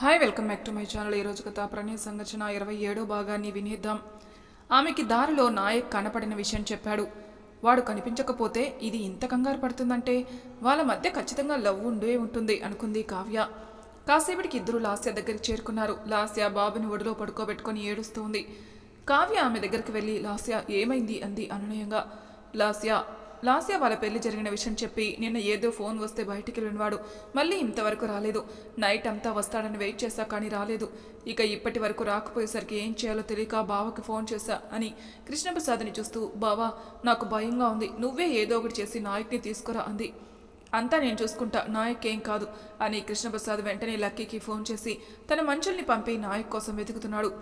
Hi welcome back to my channel ఈరోజు కథ ప్రణయ సంఘటన ఇరవై ఏడో భాగాన్ని వినేద్దాం. ఆమెకి దారిలో నాయక్ కనపడిన విషయం చెప్పాడు. వాడు కనిపించకపోతే ఇది ఇంత కంగారు పడుతుందంటే వాళ్ళ మధ్య ఖచ్చితంగా లవ్ ఉండే ఉంటుంది అనుకుంది కావ్య. కాసేపటికి ఇద్దరు లాస్య దగ్గరికి చేరుకున్నారు. లాస్య బాబుని ఒడిలో పడుకోబెట్టుకొని ఏడుస్తుంది. కావ్య ఆమె దగ్గరికి వెళ్ళి లాస్య ఏమైంది? అంది అనునయంగా. లాస్య లాస్య వాళ్ళ పెళ్ళి జరిగిన విషయం చెప్పి నిన్న ఏదో ఫోన్ వస్తే బయటికి వెళ్ళినవాడు మళ్ళీ ఇంతవరకు రాలేదు. నైట్ అంతా వస్తాడని వెయిట్ చేశా కానీ రాలేదు. ఇక ఇప్పటి వరకు రాకపోయేసరికి ఏం చేయాలో తెలియక బావకి ఫోన్ చేశా అని కృష్ణప్రసాద్ని చూస్తూ బావా నాకు భయంగా ఉంది. నువ్వే ఏదో ఒకటి చేసి నాయక్ని తీసుకురా అంది. అంతా నేను చూసుకుంటా. నాయక్ ఏం కాదు అని కృష్ణప్రసాద్ వెంటనే లక్కీకి ఫోన్ చేసి తన మంచుల్ని పంపి నాయక్ కోసం వెతుకుతున్నాడు.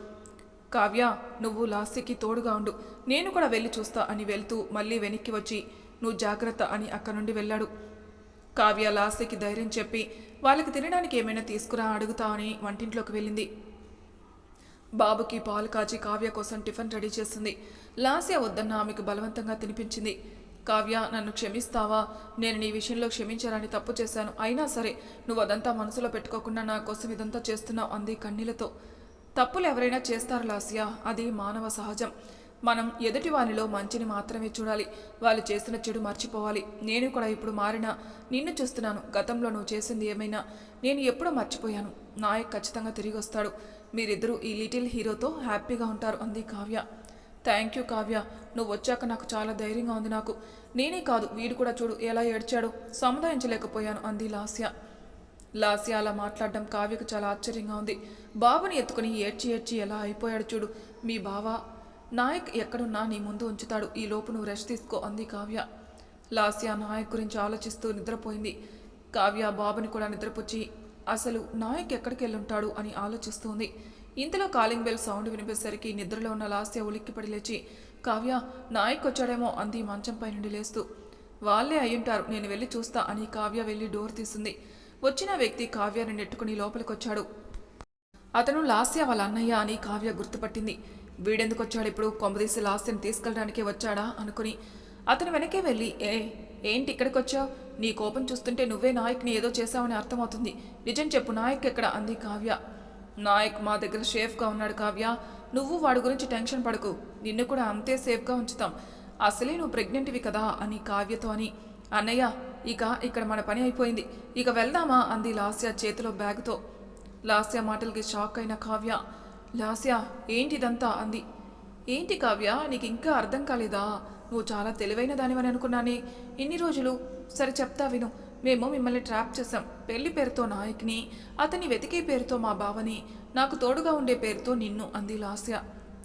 కావ్య నువ్వు లాస్యకి తోడుగా ఉండు. నేను కూడా వెళ్ళి చూస్తా అని వెళ్తూ మళ్ళీ వెనక్కి వచ్చి నువ్వు జాగ్రత్త అని అక్కడి నుండి వెళ్ళాడు. కావ్య లాస్యకి ధైర్యం చెప్పి వాళ్ళకి తినడానికి ఏమైనా తీసుకురా అడుగుతా అని వంటింట్లోకి వెళ్ళింది. బాబుకి పాలు కాచి కావ్య కోసం టిఫిన్ రెడీ చేస్తుంది. లాస్య వద్దన్న ఆమెకు బలవంతంగా తినిపించింది. కావ్య నన్ను క్షమిస్తావా? నేను నీ విషయంలో క్షమించాలని తప్పు చేశాను. అయినా సరే నువ్వు అదంతా మనసులో పెట్టుకోకుండా నా కోసం ఇదంతా చేస్తున్నావు అంది కన్నీలతో తప్పులు ఎవరైనా చేస్తారు లాస్య. అది మానవ సహజం. మనం ఎదుటి వారిలో మంచిని మాత్రమే చూడాలి. వాళ్ళు చేసిన చెడు మర్చిపోవాలి. నేను కూడా ఇప్పుడు మారిన నిన్ను చూస్తున్నాను. గతంలో నువ్వు చేసింది ఏమైనా నేను ఎప్పుడో మర్చిపోయాను. నాయక్ ఖచ్చితంగా తిరిగి వస్తాడు. మీరిద్దరూ ఈ లిటిల్ హీరోతో హ్యాపీగా ఉంటారు అంది కావ్య. Thank you Kavya. నువ్వు వచ్చాక నాకు చాలా ధైర్యంగా ఉంది నాకు. నేనే కాదు వీడు కూడా చూడు ఎలా ఏడ్చాడు. సముదాయించలేకపోయాను అంది లాస్య. లాస్య అలా మాట్లాడడం కావ్యకు చాలా ఆశ్చర్యంగా ఉంది. బాబుని ఎత్తుకుని ఏడ్చి ఏడ్చి ఎలా అయిపోయాడు చూడు. మీ బావ నాయక్ ఎక్కడున్నా నీ ముందు ఉంచుతాడు. ఈ లోపు నువ్వు రెస్ట్ తీసుకో అంది కావ్య. లాస్య నాయక్ గురించి ఆలోచిస్తూ నిద్రపోయింది. కావ్య బాబుని కూడా నిద్రపుచ్చి అసలు నాయక్ ఎక్కడికి వెళ్ళుంటాడు అని ఆలోచిస్తుంది. ఇంతలో కాలింగ్ బెల్ సౌండ్ వినిపేసరికి నిద్రలో ఉన్న లాస్య ఉలిక్కిపడి లేచి కావ్య నాయక్ వచ్చాడేమో అంది మంచంపై నుండి లేస్తూ. వాళ్ళే అయ్యుంటారు నేను వెళ్ళి చూస్తా అని కావ్య వెళ్ళి డోర్ తీసింది. వచ్చిన వ్యక్తి కావ్యని నెట్టుకుని లోపలికొచ్చాడు. అతను లాస్య వాళ్ళ అన్నయ్య అని కావ్య గుర్తుపట్టింది. వీడెందుకు వచ్చాడు? ఇప్పుడు కొంపదీసి లాస్యని తీసుకెళ్ళడానికే వచ్చాడా? అనుకుని అతను వెనకే వెళ్ళి ఏ ఏంటి ఇక్కడికి వచ్చావు? నీ కోపం చూస్తుంటే నువ్వే నాయక్ని ఏదో చేశావని అర్థమవుతుంది. నిజం చెప్పు నాయక్ ఎక్కడ? అంది కావ్య. నాయక్ మా దగ్గర సేఫ్గా ఉన్నాడు కావ్య. నువ్వు వాడి గురించి టెన్షన్ పడకు. నిన్ను కూడా అంతే సేఫ్గా ఉంచుతాం. అసలే నువ్వు ప్రెగ్నెంట్వి కదా అని కావ్యతో అని. అన్నయ్య ఇక ఇక్కడ మన పని అయిపోయింది. ఇక వెళ్దామా? అంది లాస్య చేతిలో బ్యాగ్తో. లాస్య మాటలకి షాక్ అయిన కావ్య. లాస్య ఏంటిదంతా? అంది. ఏంటి కావ్య నీకు ఇంకా అర్థం కాలేదా? నువ్వు చాలా తెలివైన దానివని అనుకున్నానే. ఇన్ని రోజులు? సరే చెప్తా విను. మేము మిమ్మల్ని ట్రాప్ చేసాం పెళ్ళి పేరుతో నాయక్ని అతని వెతికే పేరుతో మా బావని నాకు తోడుగా ఉండే పేరుతో నిన్ను అంది లాస్య.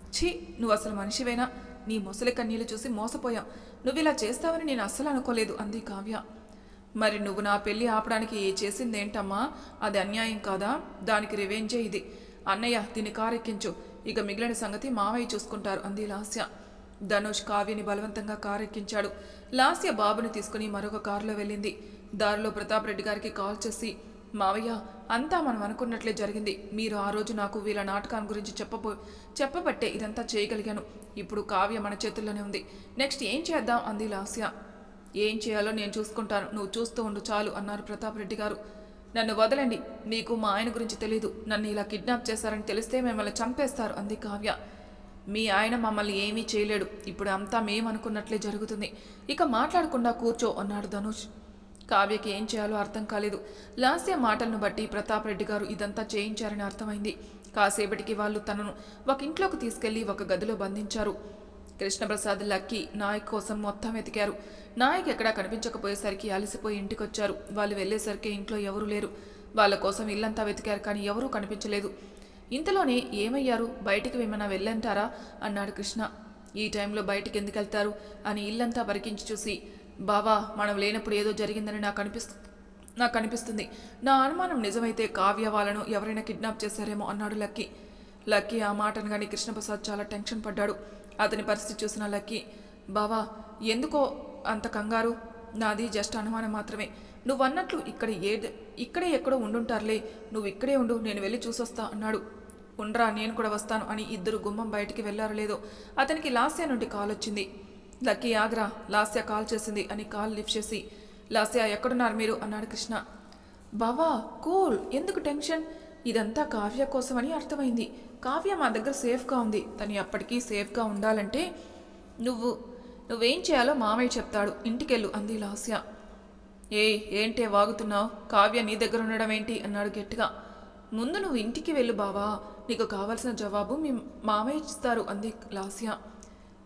ఛీ నువ్వు అసలు మనిషివేనా? నీ ముసలి కన్నీళ్ళు చూసి మోసపోయాం. నువ్వు ఇలా చేస్తావని నేను అస్సలు అనుకోలేదు అంది కావ్య. మరి నువ్వు నా పెళ్ళి ఆపడానికి ఏ చేసిందేంటమ్మా? అది అన్యాయం కాదా? దానికి రివెంజే ఇది. అన్నయ్య దీన్ని కారెక్కించు. ఇక మిగిలిన సంగతి మావయ్య చూసుకుంటారు అంది లాస్య. ధనుష్ కావ్యని బలవంతంగా కారెక్కించాడు. లాస్య బాబుని తీసుకుని మరొక కారులో వెళ్ళింది. దారిలో ప్రతాప్ రెడ్డి గారికి కాల్ చేసి మావయ్య అంతా మనం అనుకున్నట్లే జరిగింది. మీరు ఆ రోజు నాకు వీళ్ళ నాటకాన్ని గురించి చెప్పబో చెప్పబట్టే ఇదంతా చేయగలిగాను. ఇప్పుడు కావ్య మన చేతుల్లోనే ఉంది. నెక్స్ట్ ఏం చేద్దాం? అంది లాస్య. ఏం చేయాలో నేను చూసుకుంటాను. నువ్వు చూస్తూ ఉండు చాలు అన్నారు ప్రతాప్ రెడ్డి గారు. నన్ను వదలండి. మీకు మా ఆయన గురించి తెలీదు. నన్ను ఇలా కిడ్నాప్ చేశారని తెలిస్తే మిమ్మల్ని చంపేస్తారు. అంది కావ్య. మీ ఆయన మమ్మల్ని ఏమీ చేయలేడు. ఇప్పుడు అంతా మేమనుకున్నట్లే జరుగుతుంది. ఇక మాట్లాడకుండా కూర్చో అన్నాడు ధనుష్. కావ్యకి ఏం చేయాలో అర్థం కాలేదు. లాస్య మాటలను బట్టి ప్రతాప్ రెడ్డి గారు ఇదంతా చేయించారని అర్థమైంది. కాసేపటికి వాళ్ళు తనను ఒక ఇంట్లోకి తీసుకెళ్ళి ఒక గదిలో బంధించారు. కృష్ణప్రసాద్ లక్కీ నాయక్ కోసం మొత్తం వెతికారు. నాయక్ ఎక్కడా కనిపించకపోయేసరికి అలసిపోయి ఇంటికొచ్చారు. వాళ్ళు వెళ్ళేసరికి ఇంట్లో ఎవరూ లేరు. వాళ్ళ కోసం ఇల్లంతా వెతికారు కానీ ఎవరూ కనిపించలేదు. ఇంతలోనే ఏమయ్యారు? బయటికి ఏమైనా వెళ్ళంటారా? అన్నాడు కృష్ణ. ఈ టైంలో బయటికి ఎందుకు వెళ్తారు అని ఇల్లంతా పరికించి చూసి బావా మనం లేనప్పుడు ఏదో జరిగిందని నాకు అనిపిస్తు నాకు అనిపిస్తుంది. నా అనుమానం నిజమైతే కావ్య వాళ్ళను ఎవరైనా కిడ్నాప్ చేశారేమో అన్నాడు లక్కీ. లక్కీ ఆ మాటను కానీ కృష్ణప్రసాద్ చాలా టెన్షన్ పడ్డాడు. అతని పరిస్థితి చూసిన లక్కీ బావా ఎందుకో అంత కంగారు? నాది జస్ట్ అనుమానం మాత్రమే. నువ్వు అన్నట్లు ఇక్కడ ఏ ఇక్కడే ఎక్కడో ఉండుంటారులే. నువ్వు ఇక్కడే ఉండు నేను వెళ్ళి చూసొస్తా అన్నాడు. ఉండ్రా నేను కూడా వస్తాను అని ఇద్దరు గుమ్మం బయటికి వెళ్ళారో లేదో అతనికి లాస్య నుండి కాల్ వచ్చింది. లక్కీ ఆగ్రా లాస్య కాల్ చేసింది అని కాల్ లిఫ్ట్ చేసి లాస్య ఎక్కడున్నారు మీరు? అన్నాడు కృష్ణ. బావా కూల్ ఎందుకు టెన్షన్? ఇదంతా కావ్య కోసమని అర్థమైంది. కావ్య మా దగ్గర సేఫ్గా ఉంది. తను అప్పటికీ సేఫ్గా ఉండాలంటే నువ్వు నువ్వేం చేయాలో మామయ్య చెప్తాడు. ఇంటికెళ్ళు అంది లాస్య. ఏ ఏంటే వాగుతున్నావు? కావ్య నీ దగ్గర ఉండడం ఏంటి? అన్నాడు గట్టిగా. ముందు నువ్వు ఇంటికి వెళ్ళు బావా. నీకు కావలసిన జవాబు మీ మామయ్య ఇస్తారు అంది లాస్య.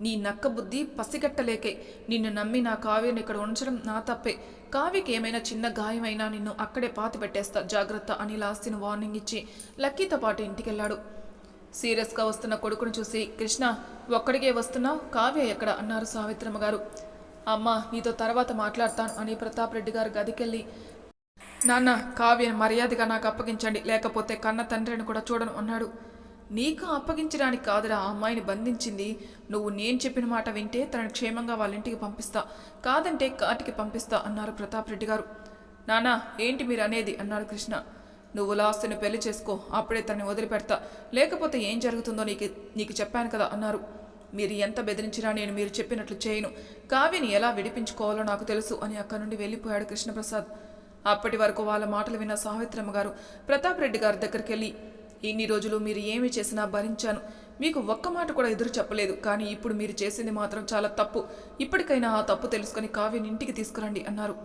నీ నక్క బుద్ధి పసిగట్టలేకే. నిన్ను నమ్మి నా కావ్యను ఇక్కడ ఉంచడం నా తప్పే. కావ్యకి ఏమైనా చిన్న గాయమైనా నిన్ను అక్కడే పాతి పెట్టేస్తా జాగ్రత్త అని లాస్తిని వార్నింగ్ ఇచ్చి లక్కీతో పాటు ఇంటికెళ్ళాడు. సీరియస్గా వస్తున్న కొడుకును చూసి కృష్ణ ఒక్కడికే వస్తున్నావు? కావ్య ఎక్కడ? అన్నారు సావిత్రమ్మ గారు. అమ్మ నీతో తర్వాత మాట్లాడతాను అని ప్రతాప్ రెడ్డి గారు గదికెళ్ళి నాన్న కావ్య మర్యాదగా నాకు అప్పగించండి లేకపోతే కన్న తండ్రిని కూడా చూడను అన్నాడు. నీకు అప్పగించడానికి కాదురా ఆ అమ్మాయిని బంధించింది. నువ్వు నేను చెప్పిన మాట వింటే తనని క్షేమంగా వాళ్ళ ఇంటికి పంపిస్తా. కాదంటే కాటికి పంపిస్తా అన్నారు ప్రతాప్ రెడ్డి గారు. నానా ఏంటి మీరు అనేది అన్నాడు కృష్ణ. నువ్వు లాస్ట్ని పెళ్ళి చేసుకో అప్పుడే తనని వదిలిపెడతా. లేకపోతే ఏం జరుగుతుందో నీకు నీకు చెప్పాను కదా అన్నారు. మీరు ఎంత బెదిరించినా నేను మీరు చెప్పినట్లు చేయను. కావ్యని ఎలా విడిపించుకోవాలో నాకు తెలుసు అని అక్కడి నుండి వెళ్ళిపోయాడు కృష్ణప్రసాద్. అప్పటి వరకు వాళ్ళ మాటలు విన్న సావిత్రమ్మ గారు ప్రతాప్ రెడ్డి గారి దగ్గరికి వెళ్ళి ఇన్ని రోజులు మీరు ఏమి చేసినా భరించాను. మీకు ఒక్క మాట కూడా ఎదురు చెప్పలేదు. కానీ ఇప్పుడు మీరు చేసింది మాత్రం చాలా తప్పు. ఇప్పటికైనా ఆ తప్పు తెలుసుకొని కావ్యని ఇంటికి తీసుకురండి అన్నారు.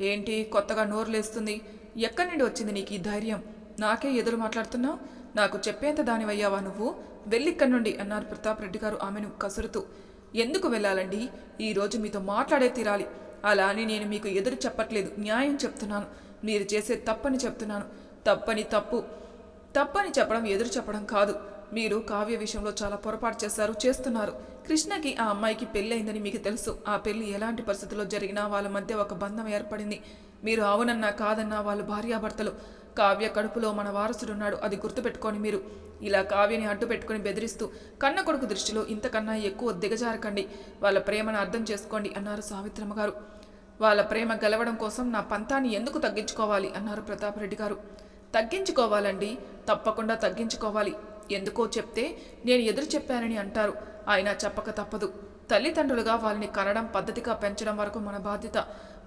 ఏంటి? కొత్తగా నోరు లేస్తుంది. ఎక్కడి నుండి వచ్చింది నీకు ఈ ధైర్యం? నాకే ఎదురు మాట్లాడుతున్నావు నాకు చెప్పేంత దానివయ్యావా నువ్వు? వెళ్ళిక్కడి నుండి అన్నారు ప్రతాప్ రెడ్డి గారు ఆమెను కసురుతూ. ఎందుకు వెళ్ళాలండి? ఈ రోజు మీతో మాట్లాడే తీరాలి. అలా అని నేను మీకు ఎదురు చెప్పట్లేదు. న్యాయం చెప్తున్నాను. మీరు చేసే తప్పని చెప్తున్నాను. తప్పని తప్పు. తప్పని చెప్పడం ఎదురు చెప్పడం కాదు. మీరు కావ్య విషయంలో చాలా పొరపాటు చేశారు చేస్తున్నారు. కృష్ణకి ఆ అమ్మాయికి పెళ్ళైందని మీకు తెలుసు. ఆ పెళ్ళి ఎలాంటి పరిస్థితుల్లో జరిగినా వాళ్ళ మధ్య ఒక బంధం ఏర్పడింది. మీరు అవునన్నా కాదన్నా వాళ్ళు భార్యాభర్తలు. కావ్య కడుపులో మన వారసుడున్నాడు అది గుర్తుపెట్టుకొని మీరు. ఇలా కావ్యని అడ్డు పెట్టుకుని బెదిరిస్తూ కన్న కొడుకు దృష్టిలో ఇంతకన్నా ఎక్కువ దిగజారకండి. వాళ్ళ ప్రేమను అర్థం చేసుకోండి అన్నారు సావిత్రమ్మ గారు. వాళ్ళ ప్రేమ గెలవడం కోసం నా పంతాన్ని ఎందుకు తగ్గించుకోవాలి? అన్నారు ప్రతాప్ రెడ్డి గారు. తగ్గించుకోవాలండి. తప్పకుండా తగ్గించుకోవాలి. ఎందుకో చెప్తే నేను ఎదురు చెప్పానని అంటారు. ఆయన చెప్పక తప్పదు. తల్లిదండ్రులుగా వాళ్ళని కనడం పద్ధతిగా పెంచడం వరకు మన బాధ్యత.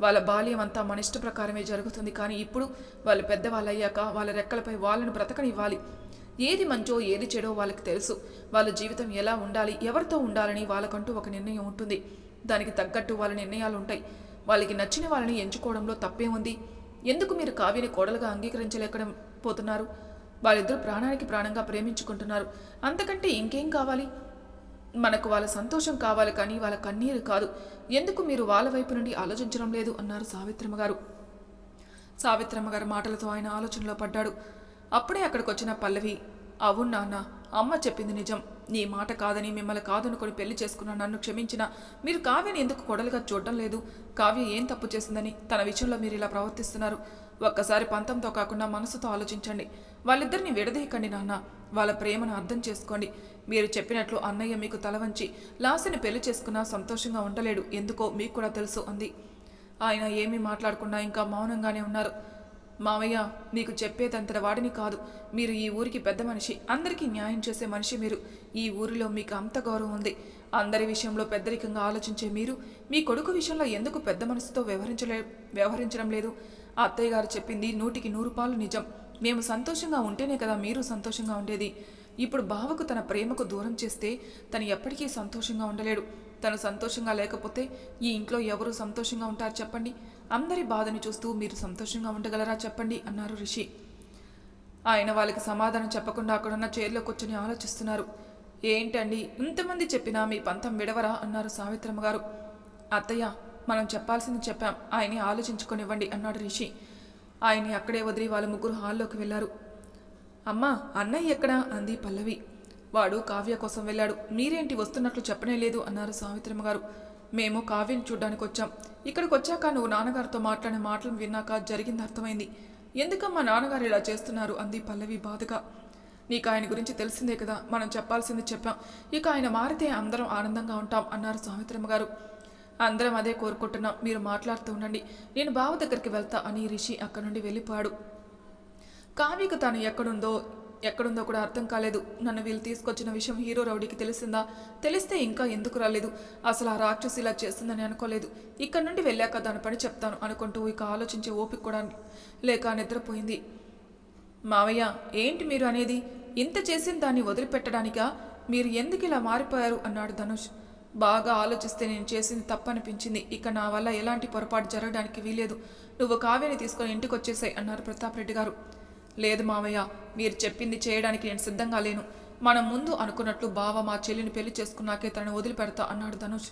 వాళ్ళ బాల్యం అంతా మన ఇష్ట ప్రకారమే జరుగుతుంది. కానీ ఇప్పుడు వాళ్ళు పెద్దవాళ్ళు అయ్యాక వాళ్ళ రెక్కలపై వాళ్ళను బ్రతకనివ్వాలి. ఏది మంచో ఏది చెడో వాళ్ళకి తెలుసు. వాళ్ళ జీవితం ఎలా ఉండాలి ఎవరితో ఉండాలని వాళ్ళకంటూ ఒక నిర్ణయం ఉంటుంది. దానికి తగ్గట్టు వాళ్ళ నిర్ణయాలు ఉంటాయి. వాళ్ళకి నచ్చిన వాళ్ళని ఎంచుకోవడంలో తప్పే ఉంది. ఎందుకు మీరు కావ్యని కోడలుగా అంగీకరించలేకడం పోతున్నారు? వాళ్ళిద్దరూ ప్రాణానికి ప్రాణంగా ప్రేమించుకుంటున్నారు. అంతకంటే ఇంకేం కావాలి? మనకు వాళ్ళ సంతోషం కావాలి కానీ వాళ్ళ కన్నీరు కాదు. ఎందుకు మీరు వాళ్ళ వైపు నుండి ఆలోచించడం లేదు? అన్నారు సావిత్రమ్మ గారు సావిత్రమ్మ గారి మాటలతో ఆయన ఆలోచనలో పడ్డాడు. అప్పుడే అక్కడికి వచ్చిన పల్లవి అవును నాన్న అమ్మ చెప్పింది నిజం. నీ మాట కాదని మిమ్మల్ని కాదనుకొని పెళ్ళి చేసుకున్న నన్ను క్షమించిన మీరు కావ్యని ఎందుకు కొడలుగా చూడటం లేదు? కావ్య ఏం తప్పు చేసిందని తన విషయంలో మీరు ఇలా ప్రవర్తిస్తున్నారు? ఒక్కసారి పంతంతో కాకుండా మనసుతో ఆలోచించండి. వాళ్ళిద్దరిని విడదీయకండి నాన్న. వాళ్ళ ప్రేమను అర్థం చేసుకోండి. మీరు చెప్పినట్లు అన్నయ్య మీకు తల వంచి లాసిని పెళ్ళి చేసుకున్నా సంతోషంగా ఉండలేడు. ఎందుకో మీకు కూడా తెలుసు అంది. ఆయన ఏమీ మాట్లాడకుండా ఇంకా మౌనంగానే ఉన్నారు. మావయ్య మీకు చెప్పేదంతర వాడిని కాదు. మీరు ఈ ఊరికి పెద్ద మనిషి. అందరికీ న్యాయం చేసే మనిషి మీరు. ఈ ఊరిలో మీకు అంత గౌరవం ఉంది. అందరి విషయంలో పెద్దరికంగా ఆలోచించే మీరు. మీ కొడుకు విషయంలో ఎందుకు పెద్ద మనసుతో వ్యవహరించలే వ్యవహరించడం లేదు? అత్తయ్య గారు చెప్పింది నూటికి నూరు పాలు నిజం. మేము సంతోషంగా ఉంటేనే కదా మీరు సంతోషంగా ఉండేది. ఇప్పుడు బావకు తన ప్రేమకు దూరం చేస్తే తను ఎప్పటికీ సంతోషంగా ఉండలేడు. తను సంతోషంగా లేకపోతే ఈ ఇంట్లో ఎవరు సంతోషంగా ఉంటారు చెప్పండి? అందరి బాధని చూస్తూ మీరు సంతోషంగా ఉండగలరా చెప్పండి అన్నారు రిషి. ఆయన వాళ్ళకి సమాధానం చెప్పకుండా అక్కడున్న చైర్లో కూర్చొని ఆలోచిస్తున్నారు. ఏంటండి ఇంతమంది చెప్పినా మీ పంతం విడవరా అన్నారు సావిత్రమ్మ గారు. అత్తయ్య మనం చెప్పాల్సింది చెప్పాం ఆయన్ని ఆలోచించుకొనివ్వండి అన్నాడు రిషి. ఆయన్ని అక్కడే వదిలి వాళ్ళ ముగ్గురు హాల్లోకి వెళ్ళారు. అమ్మా అన్నయ్య ఎక్కడా? అంది పల్లవి. వాడు కావ్య కోసం వెళ్ళాడు. మీరేంటి వస్తున్నట్లు చెప్పనే లేదు అన్నారు సావిత్రమ్మ గారు. మేము కావ్యం చూడ్డానికి వచ్చాం ఇక్కడికి వచ్చాక నువ్వు నాన్నగారితో మాట్లాడిన మాటలు విన్నాక జరిగింది అర్థమైంది. ఎందుకమ్మా నాన్నగారు ఇలా చేస్తున్నారు? అంది పల్లవి బాధగా. నీకు ఆయన గురించి తెలిసిందే కదా మనం చెప్పాల్సింది చెప్పాం. ఇక ఆయన మారితే అందరం ఆనందంగా ఉంటాం అన్నారు సావిత్రమ్మ గారు అందరం అదే కోరుకుంటున్నాం మీరు మాట్లాడుతూ ఉండండి. నేను బావ దగ్గరికి వెళ్తా అని రిషి అక్కడి నుండి వెళ్ళిపోయాడు. కావ్యకు తాను ఎక్కడుందో ఎక్కడుందో కూడా అర్థం కాలేదు. నన్ను వీళ్ళు తీసుకొచ్చిన విషయం హీరో రౌడీకి తెలిసిందా? తెలిస్తే ఇంకా ఎందుకు రాలేదు? అసలు ఆ రాక్షసి ఇలా చేస్తుందని అనుకోలేదు. ఇక్కడ నుండి వెళ్ళాక దాని పని చెప్తాను అనుకుంటూ ఇక ఆలోచించే ఓపిక కూడా లేక నిద్రపోయింది. మావయ్య ఏంటి మీరు అనేది? ఇంత చేసిన దాన్ని వదిలిపెట్టడానికా? మీరు ఎందుకు ఇలా మారిపోయారు? అన్నాడు ధనుష్. బాగా ఆలోచిస్తే నేను చేసింది తప్పనిపించింది. ఇక నా వల్ల ఎలాంటి పొరపాటు జరగడానికి వీలేదు నువ్వు కావ్యని తీసుకొని ఇంటికి వచ్చేసాయి అన్నారు ప్రతాప్ రెడ్డి గారు లేదు మావయ్య మీరు చెప్పింది చేయడానికి నేను సిద్ధంగా లేను. మనం ముందు అనుకున్నట్లు బావ మా చెల్లిని పెళ్ళి చేసుకున్నాకే తనను వదిలిపెడతా అన్నాడు ధనుష్.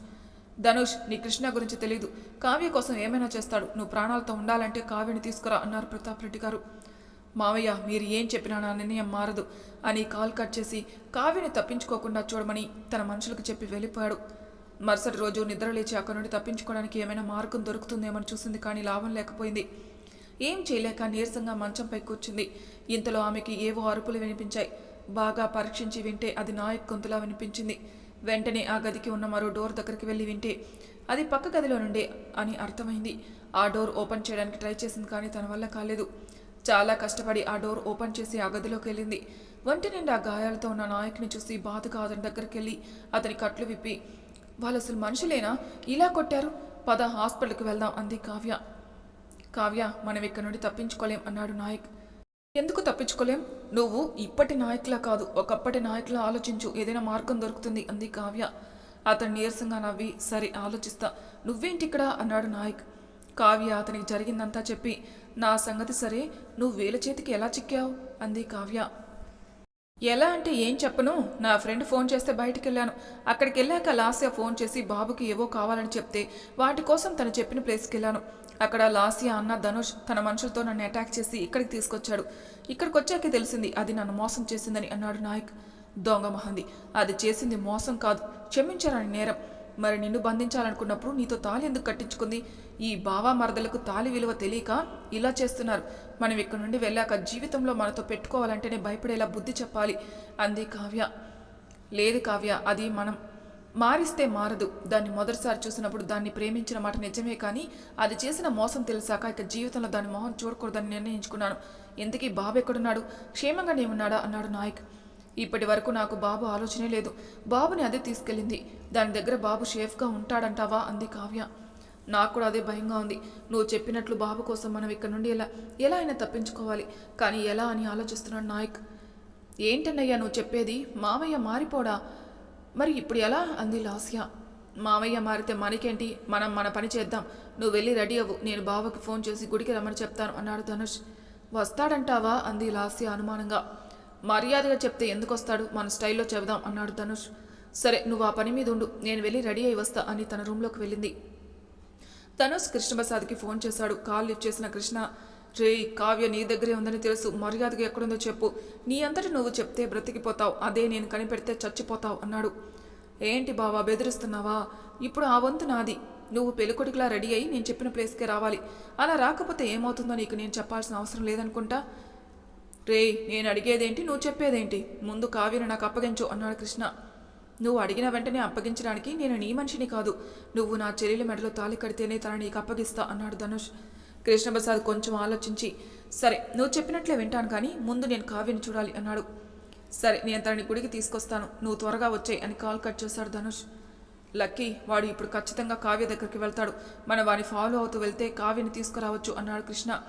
ధనుష్ నీ కృష్ణ గురించి తెలియదు కావ్య కోసం ఏమైనా చేస్తాడు. నువ్వు ప్రాణాలతో ఉండాలంటే కావ్యని తీసుకురా అన్నారు ప్రతాప్ రెడ్డి గారు. మావయ్య మీరు ఏం చెప్పినా నా నిర్ణయం మారదు అని కాల్ కట్ చేసి కావ్యని తప్పించుకోకుండా చూడమని తన మనుషులకు చెప్పి వెళ్ళిపోయాడు. మరుసటి రోజు నిద్ర లేచి అక్కడి నుండి తప్పించుకోవడానికి ఏమైనా మార్గం దొరుకుతుందేమని చూసింది కానీ లాభం లేకపోయింది. ఏం చేయలేక నీరసంగా మంచంపై కూర్చుంది. ఇంతలో ఆమెకి ఏవో అరుపులు వినిపించాయి. బాగా పరీక్షించి వింటే అది నాయక్ గొంతులా వినిపించింది. వెంటనే ఆ గదికి ఉన్న మరో డోర్ దగ్గరికి వెళ్ళి వింటే అది పక్క గదిలో నుండే అని అర్థమైంది. ఆ డోర్ ఓపెన్ చేయడానికి ట్రై చేసింది కానీ తన వల్ల కాలేదు. చాలా కష్టపడి ఆ డోర్ ఓపెన్ చేసి ఆ గదిలోకి వెళ్ళింది. వంటి నిండా గాయాలతో ఉన్న నాయకుని చూసి బాధగా అతని దగ్గరికి వెళ్ళి అతని కట్లు విప్పి వాళ్ళు అసలు మనుషులేనా? ఇలా కొట్టారు? పద హాస్పిటల్కి వెళ్దాం అంది కావ్య. కావ్య మనం ఇక్కడ నుండి తప్పించుకోలేం అన్నాడు నాయక్. ఎందుకు తప్పించుకోలేం? నువ్వు ఇప్పటి నాయకులా కాదు ఒకప్పటి నాయకులా ఆలోచించు ఏదైనా మార్గం దొరుకుతుంది అంది కావ్య. అతను నీరసంగా నవ్వి సరే ఆలోచిస్తా. నువ్వేంటి ఇక్కడ? అన్నాడు నాయక్. కావ్య అతనికి జరిగిందంతా చెప్పి నా సంగతి సరే నువ్వు వేల చేతికి ఎలా చిక్కావు? అంది కావ్య. ఎలా అంటే ఏం చెప్పను? నా ఫ్రెండ్ ఫోన్ చేస్తే బయటికి వెళ్ళాను అక్కడికి వెళ్ళాక లాస్య ఫోన్ చేసి బాబుకి ఏవో కావాలని చెప్తే వాటి కోసం తను చెప్పిన ప్లేస్కి వెళ్ళాను అక్కడ లాస్య అన్న ధనుష్ తన మనుషులతో నన్ను అటాక్ చేసి ఇక్కడికి తీసుకొచ్చాడు. ఇక్కడికి వచ్చాకే తెలిసింది అది నన్ను మోసం చేసిందని అన్నాడు నాయక్. దొంగ మహంది. అది చేసింది మోసం కాదు. క్షమించారని నేరం. మరి నిన్ను బంధించాలనుకున్నప్పుడు నీతో తాళి ఎందుకు కట్టించుకుంది? ఈ బావా మరదలకు తాళి విలువ తెలియక ఇలా చేస్తున్నారు. మనం ఇక్కడ నుండి వెళ్ళాక జీవితంలో మనతో పెట్టుకోవాలంటేనే భయపడేలా బుద్ధి చెప్పాలి. అంది కావ్య. లేదు కావ్య అది మనం మారిస్తే మారదు. దాన్ని మొదటిసారి చూసినప్పుడు దాన్ని ప్రేమించిన మాట నిజమే కానీ అది చేసిన మోసం తెలిసాక ఇక జీవితంలో దాని మొహం చూడకూడదని నిర్ణయించుకున్నాను. ఎందుకీ బాబు ఎక్కడున్నాడు క్షేమంగానే ఉన్నాడా అన్నాడు నాయక్. ఇప్పటి వరకు నాకు బాబు ఆలోచనే లేదు. బాబుని అదే తీసుకెళ్ళింది. దాని దగ్గర బాబు షేఫ్గా ఉంటాడంటావా? అంది కావ్య. నాకు కూడా అదే భయంగా ఉంది. నువ్వు చెప్పినట్లు బాబు కోసం మనం ఇక్కడ నుండి ఎలా ఎలా అయినా తప్పించుకోవాలి. కానీ ఎలా అని ఆలోచిస్తున్నాడు నాయక్. ఏంటన్నయ్యా నువ్వు చెప్పేది? మావయ్య మారిపోడా? మరి ఇప్పుడు ఎలా? అంది లాస్య. మావయ్య మారితే మనకేంటి? మనం మన పని చేద్దాం. నువ్వు వెళ్ళి రెడీ అవ్వు. నేను బావకి ఫోన్ చేసి గుడికి రమ్మని చెప్తాను అన్నాడు ధనుష్. వస్తాడంటావా? అంది లాస్య అనుమానంగా. మర్యాదగా చెప్తే ఎందుకు వస్తాడు మన స్టైల్లో చెబుదాం అన్నాడు ధనుష్. సరే నువ్వు ఆ పని మీద ఉండు. నేను వెళ్ళి రెడీ అయి వస్తా అని తన రూమ్లోకి వెళ్ళింది. ధనుష్ కృష్ణప్రసాద్కి ఫోన్ చేశాడు. కాల్ లిఫ్ట్ చేసిన కృష్ణ రే కావ్య నీ దగ్గరే ఉందని తెలుసు. మర్యాదగా ఎక్కడుందో చెప్పు. నీ అంతటి నువ్వు చెప్తే బ్రతికిపోతావు. అదే నేను కనిపెడితే చచ్చిపోతావు అన్నాడు. ఏంటి బావా బెదిరిస్తున్నావా? ఇప్పుడు ఆ వంతు నాది. నువ్వు పెళ్ళికొడుకులా రెడీ అయ్యి నేను చెప్పిన ప్లేస్కే రావాలి. అలా రాకపోతే ఏమవుతుందో నీకు నేను చెప్పాల్సిన అవసరం లేదనుకుంటా? రే నేను అడిగేదేంటి? నువ్వు చెప్పేదేంటి? ముందు కావ్యను నాకు అప్పగించు అన్నాడు కృష్ణ. నువ్వు అడిగిన వెంటనే అప్పగించడానికి నేను నీ మనిషిని కాదు. నువ్వు నా చెల్లెల మెడలో తాలి కడితేనే తన నీకు అప్పగిస్తా అన్నాడు ధనుష్. కృష్ణప్రసాద్ కొంచెం ఆలోచించి సరే నువ్వు చెప్పినట్లే వింటాను కానీ ముందు నేను కావ్యని చూడాలి అన్నాడు. సరే నేను తనని గుడికి తీసుకొస్తాను. నువ్వు త్వరగా వచ్చాయి అని కాల్ కట్ చేశాడు ధనుష్. లక్కీ వాడు ఇప్పుడు ఖచ్చితంగా కావ్య దగ్గరికి వెళ్తాడు. మనం వాని ఫాలో అవుతూ వెళ్తే కావ్యని తీసుకురావచ్చు అన్నాడు కృష్ణ.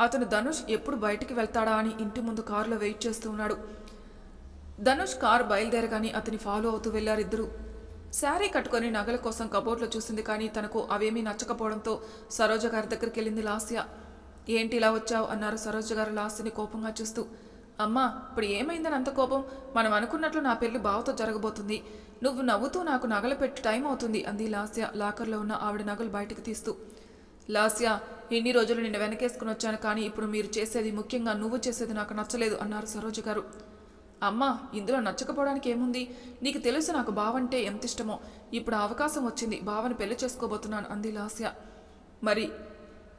అతను ధనుష్ ఎప్పుడు బయటికి వెళ్తాడా అని ఇంటి ముందు కారులో వెయిట్ చేస్తూ ఉన్నాడు. ధనుష్ కారు బయలుదేరగానే అతని ఫాలో అవుతూ వెళ్ళారు ఇద్దరు శారీ కట్టుకొని నగల కోసం కబోర్డ్లో చూసింది కానీ తనకు అవేమీ నచ్చకపోవడంతో సరోజ గారి దగ్గరికి వెళ్ళింది లాస్య. ఏంటి ఇలా వచ్చావు? అన్నారు సరోజ గారు లాస్యని కోపంగా చూస్తూ. అమ్మా ఇప్పుడు ఏమైందని అంత కోపం? మనం అనుకున్నట్లు నా పెళ్ళి బావతో జరగబోతుంది. నువ్వు నవ్వుతూ నాకు నగలు పెట్టి టైం అవుతుంది అంది లాస్య. లాకర్లో ఉన్న ఆవిడ నగలు బయటకు తీస్తూ. లాస్య ఇన్ని రోజులు నిన్ను వెనకేసుకుని వచ్చాను కానీ ఇప్పుడు మీరు చేసేది ముఖ్యంగా నువ్వు చేసేది నాకు నచ్చలేదు అన్నారు సరోజ గారు. అమ్మా ఇందులో నచ్చకపోవడానికి ఏముంది? నీకు తెలుసు నాకు బావంటే ఎంత ఇష్టమో. ఇప్పుడు అవకాశం వచ్చింది బావని పెళ్ళి చేసుకోబోతున్నాను అంది లాస్య. మరి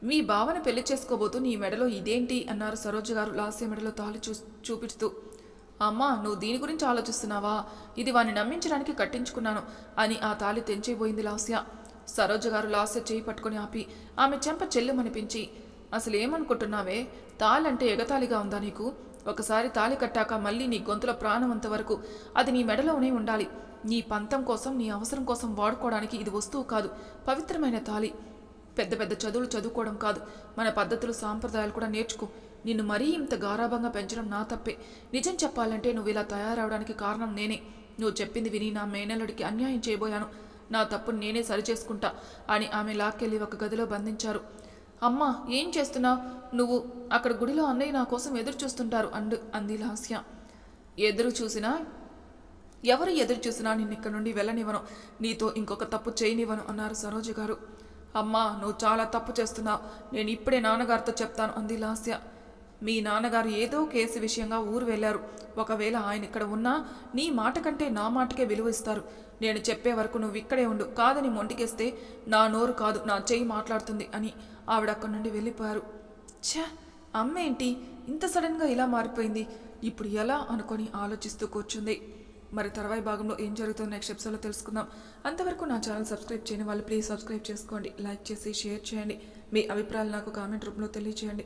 మీ బావని పెళ్ళి చేసుకోబోతూ నీ మెడలో ఇదేంటి? అన్నారు సరోజ గారు లాస్య మెడలో తాళి చూ చూపిస్తూ. అమ్మా నువ్వు దీని గురించి ఆలోచిస్తున్నావా? ఇది వాణ్ణి నమ్మించడానికి కట్టించుకున్నాను అని ఆ తాళి తెంచిపోయింది లాస్య. సరోజ గారు లాస్య చేయి పట్టుకొని ఆపి ఆమె చెంప చెల్లెమనిపించి అసలు ఏమనుకుంటున్నావే? తాళంటే ఎగతాళిగా ఉందా నీకు? ఒకసారి తాళి కట్టాక మళ్ళీ నీ గొంతులో ప్రాణం వరకు అది నీ మెడలోనే ఉండాలి. నీ పంతం కోసం నీ అవసరం కోసం వాడుకోవడానికి ఇది వస్తువు కాదు పవిత్రమైన తాళి. పెద్ద పెద్ద చదువులు చదువుకోవడం కాదు. మన పద్ధతులు సాంప్రదాయాలు కూడా నేర్చుకో. నిన్ను మరీ ఇంత గారాభంగా పెంచడం నా తప్పే. నిజం చెప్పాలంటే నువ్వు ఇలా తయారవడానికి కారణం నేనే. నువ్వు చెప్పింది విని నా మేనల్లుడికి అన్యాయం చేయబోయాను. నా తప్పును నేనే సరిచేసుకుంటా అని ఆమె లాక్కెళ్ళి ఒక గదిలో బంధించారు. అమ్మా ఏం చేస్తున్నావు? నువ్వు అక్కడ గుడిలో అన్నయ్య నా కోసం ఎదురు చూస్తుంటారు అండు అంది లాస్య. ఎదురు చూసినా ఎవరు ఎదురు చూసినా నిన్ను ఇక్కడ నుండి వెళ్ళనివ్వను. నీతో ఇంకొక తప్పు చేయనివ్వను అన్నారు సరోజ గారు. అమ్మా నువ్వు చాలా తప్పు చేస్తున్నావు. నేను ఇప్పుడే నాన్నగారితో చెప్తాను అంది లాస్య. మీ నాన్నగారు ఏదో కేసు విషయంగా ఊరు వెళ్ళారు. ఒకవేళ ఆయన ఇక్కడ ఉన్నా నీ మాట కంటే నా మాటకే విలువ ఇస్తారు. నేను చెప్పే వరకు నువ్వు ఇక్కడే ఉండు. కాదని మొండికేస్తే నా నోరు కాదు నా చెయ్యి మాట్లాడుతుంది అని ఆవిడ అక్కడి నుండి వెళ్ళిపోయారు. ఛ! అమ్మ ఏంటి ఇంత సడన్గా ఇలా మారిపోయింది? ఇప్పుడు ఎలా అనుకొని ఆలోచిస్తూ కూర్చుంది. మరి తర్వాయి భాగంలో ఏం జరుగుతుందో నెక్స్ట్ ఎపిసోడ్లో తెలుసుకుందాం. అంతవరకు నా ఛానల్ సబ్స్క్రైబ్ చేయని వాళ్ళు ప్లీజ్ సబ్స్క్రైబ్ చేసుకోండి. లైక్ చేసి షేర్ చేయండి. మీ అభిప్రాయాలు నాకు కామెంట్ రూపంలో తెలియచేయండి.